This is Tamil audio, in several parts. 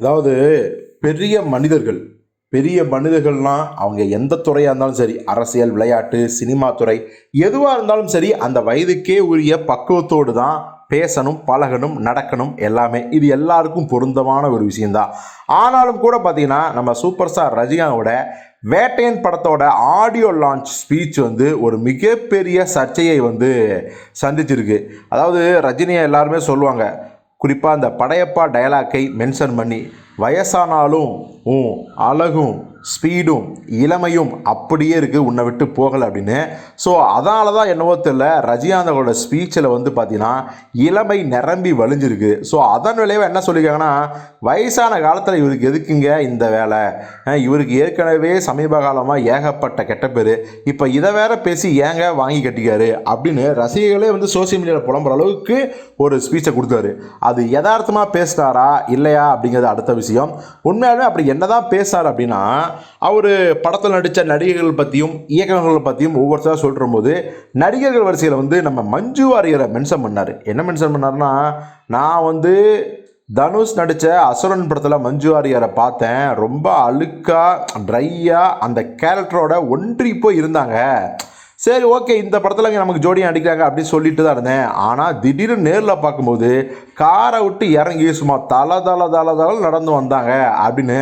அதாவது பெரிய மனிதர்கள் பெரிய மனிதர்கள்னால் அவங்க எந்த துறையாக இருந்தாலும் சரி அரசியல் விளையாட்டு சினிமா துறை எதுவாக இருந்தாலும் சரி அந்த வயதுக்கே உரிய பக்குவத்தோடு தான் பேசணும் பழகணும் நடக்கணும் எல்லாமே. இது எல்லாருக்கும் பொருந்தமான ஒரு விஷயந்தான் ஆனாலும் கூட பார்த்தீங்கன்னா நம்ம சூப்பர் ஸ்டார் ரஜினிகாவோட வேட்டையன் படத்தோட ஆடியோ லான்ச் ஸ்பீச் வந்து ஒரு மிகப்பெரிய சர்ச்சையை வந்து சந்திச்சிருக்கு. அதாவது ரஜினியை எல்லாருமே சொல்லுவாங்க குறிப்பாக அந்த படையப்பா டயலாக்கை மென்ஷன் பண்ணி வயசானாலும் உன் அழகும் ஸ்பீடும் இளமையும் அப்படியே இருக்குது உன்னை விட்டு போகலை அப்படின்னு. ஸோ அதனால தான் என்னவோ தெரியல ரஜினிகாந்தோட ஸ்பீச்சில் வந்து பார்த்தீங்கன்னா இளமை நிரம்பி வழிஞ்சிருக்கு. ஸோ அதன் விளைவாக என்ன சொல்லியிருக்காங்கன்னா வயசான காலத்தில் இவருக்கு எதுக்குங்க இந்த வேலை? இவருக்கு ஏற்கனவே சமீப காலமாக ஏகப்பட்ட கெட்ட பேர். இப்போ இதை வேற பேசி ஏங்க வாங்கி கட்டிக்காரு? அப்படின்னு ரசிகர்களே வந்து சோசியல் மீடியாவில் புலம்புற அளவுக்கு ஒரு ஸ்பீச்சை கொடுத்தாரு. அது யதார்த்தமாக பேசினாரா? இல்லையா? அப்படிங்கிறது அடுத்த விஷயம். உண்மையாலுமே அப்படி என்னதான் பேசார் அப்படின்னா அவர் படத்தில் நடித்த நடிகர்கள் பற்றியும் இயக்கங்கள் பற்றியும் ஒவ்வொருத்தராக சொல்கிற போது நடிகர்கள் வரிசையில் வந்து நம்ம மஞ்சு வாரியரை மென்ஷன் பண்ணார். என்ன மென்ஷன் பண்ணார்னா நான் வந்து தனுஷ் நடித்த அசுரன் படத்தில் மஞ்சு வாரியரை பார்த்தேன். ரொம்ப அழுக்காக ட்ரையாக அந்த கேரக்டரோட ஒன்றி போய் இருந்தாங்க. சரி ஓகே இந்த படத்தில் நமக்கு ஜோடியும் அடிக்கிறாங்க அப்படின்னு சொல்லிட்டு தான் இருந்தேன். ஆனால் திடீர்னு நேரில் பார்க்கும்போது காரை விட்டு இறங்கி சும்மா தலை தலை தலை தலை நடந்து வந்தாங்க அப்படின்னு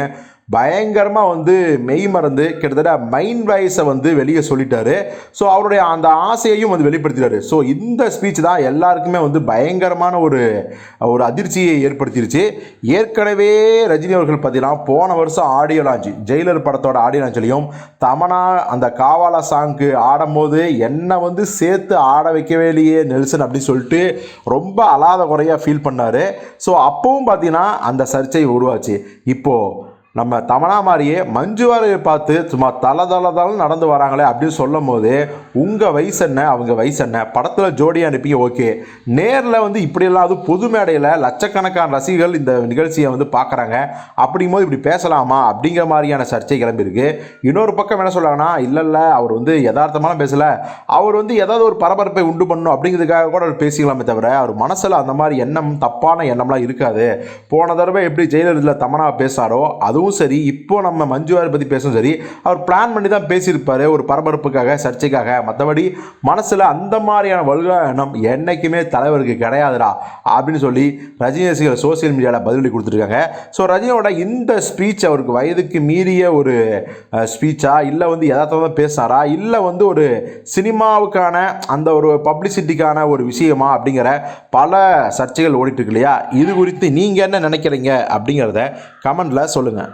பயங்கரமாக வந்து மெய் மறந்து கிட்டத்தட்ட மைண்ட் வாய்ஸை வந்து வெளியே சொல்லிட்டாரு. ஸோ அவருடைய அந்த ஆசையையும் வந்து வெளிப்படுத்திட்டாரு. ஸோ இந்த ஸ்பீச் தான் எல்லாருக்குமே வந்து பயங்கரமான ஒரு ஒரு அதிர்ச்சியை ஏற்படுத்திருச்சு. ஏற்கனவே ரஜினி அவர்கள் பார்த்தீங்கன்னா போன வருஷம் ஆடியோ லான்ச் ஜெயிலர் படத்தோட ஆடியோ லான்ச்லையும் தமனா அந்த காவாலா சாங்க்கு ஆடும்போது என்னை வந்து சேர்த்து ஆட வைக்கவே இல்லையே நெல்சன் அப்படின்னு சொல்லிட்டு ரொம்ப அலாத குறையாக ஃபீல் பண்ணார். ஸோ அப்போவும் பார்த்தீங்கன்னா அந்த சர்ச்சை உருவாச்சு. இப்போது நம்ம தமனா மாதிரியே மஞ்சுவாரியை பார்த்து சும்மா தள தல தல நடந்து வராங்களே அப்படின்னு சொல்லும் போது உங்கள் வயசு என்ன? அவங்க வயசு என்ன? படத்தில் ஜோடி அனுப்பி ஓகே. நேரில் வந்து இப்படியெல்லாம் அது பொது மேடையில் லட்சக்கணக்கான ரசிகர்கள் இந்த நிகழ்ச்சியை வந்து பார்க்குறாங்க. அப்படிங்கும்போது இப்படி பேசலாமா? அப்படிங்கிற மாதிரியான சர்ச்சை கிளம்பியிருக்கு. இன்னொரு பக்கம் என்ன சொல்கிறாங்கன்னா இல்லை இல்லை அவர் வந்து யதார்த்தமான பேசலை. அவர் வந்து ஏதாவது ஒரு பரபரப்பை உண்டு பண்ணணும் அப்படிங்கிறதுக்காக கூட அவர் பேசிக்கலாமே தவிர அவர் மனசில் அந்த மாதிரி எண்ணம் தப்பான எண்ணம்லாம் இருக்காது. போன தடவை எப்படி ஜெயலலிதா தமனா பேசினாரோ அதுவும் சரி இப்போ நம்ம மஞ்சுவாரை பற்றி பேசும் சரி அவர் பிளான் பண்ணி தான் பேசியிருப்பார் ஒரு பரபரப்புக்காக சர்ச்சைக்காக. மற்றபடி மனசில் அந்த மாதிரியான வல்கா எண்ணம் என்றைக்குமே தலைவருக்கு கிடையாதுடா அப்படின்னு சொல்லி ரஜினி ரசிகர் சோசியல் மீடியாவில் பதிலடி கொடுத்துருக்காங்க. ஸோ ரஜினியோட இந்த ஸ்பீச் அவருக்கு வயதுக்கு மீறிய ஒரு ஸ்பீச்சா இல்லை வந்து யதார்த்தமாக பேசினாரா இல்லை வந்து ஒரு சினிமாவுக்கான அந்த ஒரு பப்ளிசிட்டிக்கான ஒரு விஷயமா அப்படிங்கிற பல சர்ச்சைகள் ஓடிட்டு இருக்கு இல்லையா? இது குறித்து நீங்கள் என்ன நினைக்கிறீங்க அப்படிங்கிறத கமெண்டில் சொல்லுங்கள்